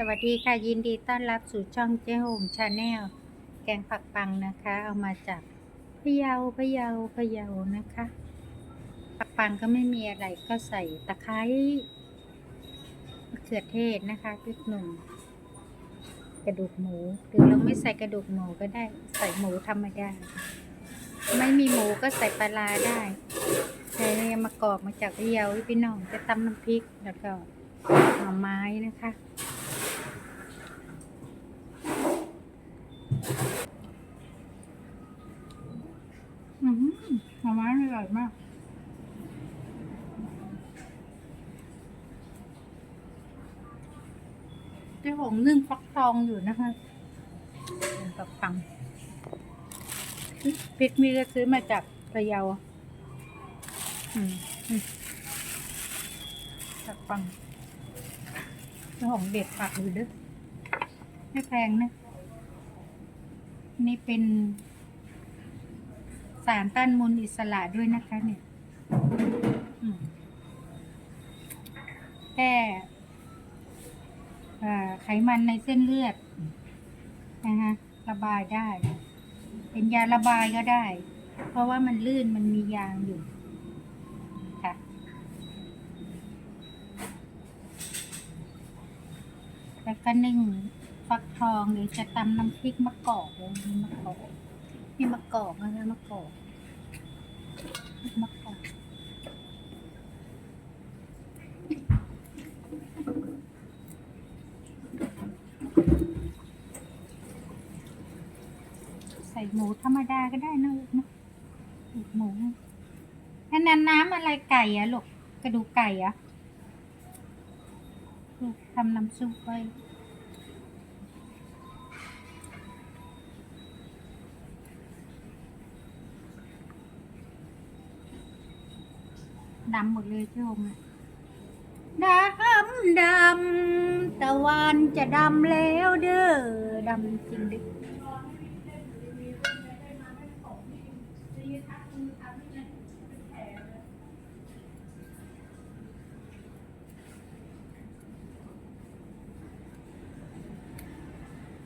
สวัสดีค่ะ ยินดีต้อนรับสู่ช่องเจ๊หงชาแนลแกงผักปังนะคะ เอามาจากพะเยาพะเยาพะเยานะคะ ผักปังก็ไม่มีอะไรก็ใส่ตะไคร้มะเขือเทศนะคะพริกหนุ่มกระดูกหมูหรือเราไม่ใส่กระดูกหมูก็ได้ ใส่หมูธรรมดาไม่มีหมูก็ใส่ปลาร้าได้ใช้มะกอกมาจากพะเยาพี่น้องจะตำน้ำพริกแล้วก็หน่อไม้นะคะ อืมหน่อไม้อร่อยมาก เจ๊หงนึ่งฟักทองอยู่นะคะเป็นปักปังพริกมีก็ซื้อมาจากระยาอืมอืมปักปังเจ๊หงเด็ดผักอยู่ด้วยไม่แพงนะ นี่เป็น สารต้านมลอิสระด้วยนะคะเนี่ยแก้อ่ไขมันในเส้นเลือดนะคะระบายได้ เป็นยาระบายก็ได้ เพราะว่ามันลื่นมันมียางอยู่ค่ะแล้วก็นึ่งฟักทองหรือจะตำน้ำพริกมะกอกเลยมีมะกอก นี่มะกอกนะคะมะกอกมะกอกใส่หมูธรรมดาก็ได้นะลูกนะลูกหมูอันนั้นน้ำอะไรไก่อะลูกกระดูกไก่อะลูกทำน้ำซุปไว้ ดำหมดเลยเจ้าองค์ดำดำตะวันจะดำแล้วเด้อดำจริงดิ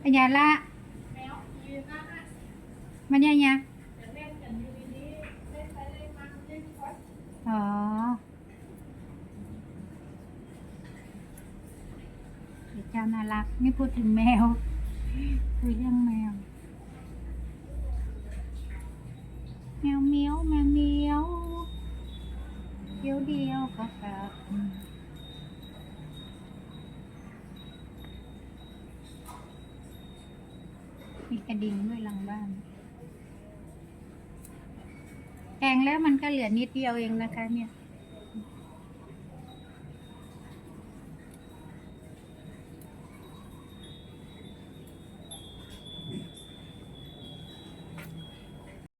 ปัญญาละมันยังไงอ๋อ เดี๋ยวเจ้าน่ารักนี่พูดถึงแมว คุยเรื่องแมว แมวเมียวแมวเมียวเดียวเดียวก็กลับมีกระดิ่งด้วยหลังบ้านแกงแล้วมันก็เหลือนิดเดียวเองนะคะเนี่ย